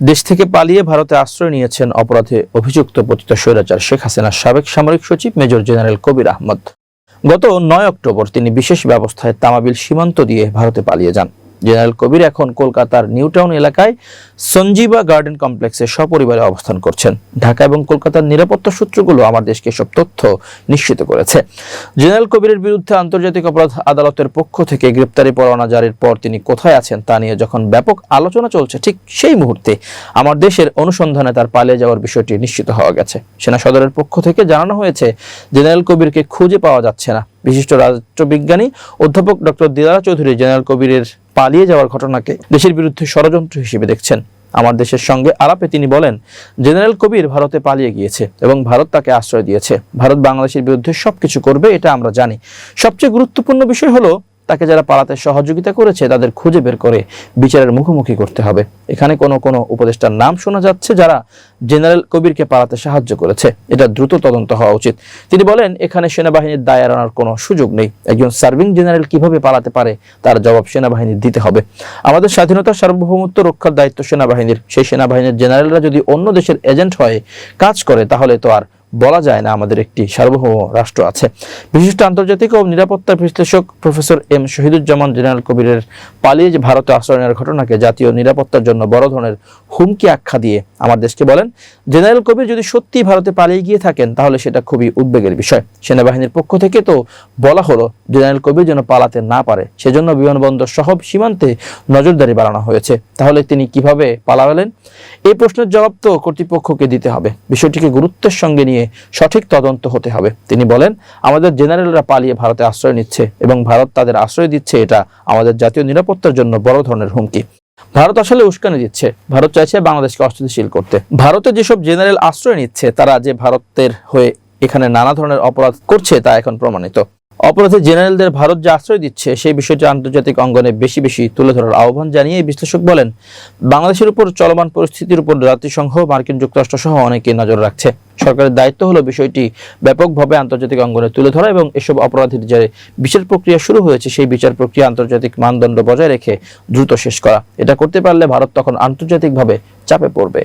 দেশ থেকে পালিয়ে ভারতে আশ্রয় নিয়েছেন অপরাধে অভিযুক্ত পতিত স্বৈরাচার শেখ হাসিনার সাবেক সামরিক সচিব মেজর জেনারেল কবির আহমদ। গত নয় অক্টোবর তিনি বিশেষ ব্যবস্থায় তামাবিল সীমান্ত দিয়ে ভারতে পালিয়ে যান। জেনারেল কবির এখন কলকাতার নিউটাউন এলাকায় সঞ্জীবা গার্ডেন কমপ্লেক্সে সপরিবারে অবস্থান করছেন। ঢাকা এবং কলকাতার নিরাপত্তা সূত্রগুলো আমার দেশকে সব তথ্য নিশ্চিত করেছে। জেনারেল কবিরের বিরুদ্ধে আন্তর্জাতিক অপরাধ আদালতের পক্ষ থেকে গ্রেপ্তারি পরোয়ানা জারির পর তিনি কোথায় আছেন তা নিয়ে যখন ব্যাপক আলোচনা চলছে, ঠিক সেই মুহূর্তে আমার দেশের অনুসন্ধানে তার পালিয়ে যাওয়ার বিষয়টি নিশ্চিত হওয়া গেছে। সেনা সদরের পক্ষ থেকে জানানো হয়েছে, জেনারেল কবিরকে খুঁজে পাওয়া যাচ্ছে না। বিশিষ্ট রাষ্ট্রবিজ্ঞানী অধ্যাপক ডক্টর দিলারা চৌধুরী জেনারেল কবিরের পালিয়ে যাওয়ার ঘটনাকে দেশের বিরুদ্ধে ষড়যন্ত্র হিসেবে দেখছেন। আমার দেশের সঙ্গে আলাপে তিনি বলেন, জেনারেল কবির ভারতে পালিয়ে গিয়েছে এবং ভারত তাকে আশ্রয় দিয়েছে। ভারত বাংলাদেশের বিরুদ্ধে সবকিছু করবে, এটা আমরা জানি। সবচেয়ে গুরুত্বপূর্ণ বিষয় হলো তাকে যারা পালাতে সহযোগিতা করেছে, তাদের খুঁজে বের করে বিচারের মুখোমুখি করতে হবে। এখানে কোনো কোনো উপদেষ্টার নাম শোনা যাচ্ছে যারা জেনারেল কবিরকে পালাতে সাহায্য করেছে। এটা দ্রুত তদন্ত হওয়া উচিত। তিনি বলেন, এখানে সেনাবাহিনীর দায় এড়ানোর কোনো সুযোগ নেই। একজন সার্ভিং জেনারেল কীভাবে পালাতে পারে, তার জবাব সেনাবাহিনীর দিতে হবে। আমাদের স্বাধীনতা সার্বভৌমত্ব রক্ষার দায়িত্ব সেনাবাহিনীর। সেই সেনাবাহিনীর জেনারেলরা যদি অন্য দেশের এজেন্ট হয়ে কাজ করে, তাহলে তো আর বলা যায় না আমাদের একটি সার্বভৌম রাষ্ট্র আছে। বিশিষ্ট আন্তর্জাতিক ও নিরাপত্তা বিশ্লেষক প্রফেসর এম শহীদুজ্জামান জেনারেল কবিরের পালিয়ে যে ভারতে আশ্রয় নেওয়ার ঘটনাকে জাতীয় নিরাপত্তার জন্য বড় ধরনের হুমকি আখ্যা দিয়ে আমার দেশকে বলেন, জেনারেল কবির যদি সত্যি ভারতে পালিয়ে গিয়ে থাকেন, তাহলে সেটা খুবই উদ্বেগের বিষয়। সেনাবাহিনীর পক্ষ থেকে তো বলা হলো, জেনারেল কবির যেন পালাতে না পারে। সেজন্য বিমানবন্দর সহ সীমান্তে নজরদারি বাড়ানো হয়েছে। তাহলে তিনি কীভাবে পালাবেন এই প্রশ্নের জবাব তো কর্তৃপক্ষকে দিতে হবে। বিষয়টিকে গুরুত্বের সঙ্গে নিয়ে সঠিক তদন্ত হতে হবে। তিনি বলেন, আমাদের জেনারেলরা পালিয়ে ভারতে আশ্রয় নিচ্ছে এবং ভারত তাদের আশ্রয় দিচ্ছে, এটা আমাদের জাতীয় নিরাপত্তার জন্য বড় ধরনের হুমকি। ভারত আসলে উস্কানি দিচ্ছে। ভারত চাইছে বাংলাদেশকে অস্থিতিশীল করতে। ভারতে যেসব জেনারেল আশ্রয় নিচ্ছে, তারা যে ভারতের হয়ে এখানে নানা ধরনের অপরাধ করছে, তা এখন প্রমাণিত। অপরাধী জেনারেলদের ভারত যে আশ্রয় দিচ্ছে, সেই বিষয়টি আন্তর্জাতিক অঙ্গনে বেশি বেশি তুলে ধরার আহ্বান জানিয়ে বিশ্লেষক বলেন, বাংলাদেশের উপর চলমান পরিস্থিতির উপর জাতিসংঘ, মার্কিন যুক্তরাষ্ট্র সহ অনেকে নজর রাখছে। সরকারের দায়িত্ব হলো বিষয়টি ব্যাপকভাবে আন্তর্জাতিক অঙ্গনে তুলে ধরা এবং এসব অপরাধীর যে বিচার প্রক্রিয়া শুরু হয়েছে, সেই বিচার প্রক্রিয়া আন্তর্জাতিক মানদণ্ড বজায় রেখে দ্রুত শেষ করা। এটা করতে পারলে ভারত তখন আন্তর্জাতিকভাবে চাপে পড়বে।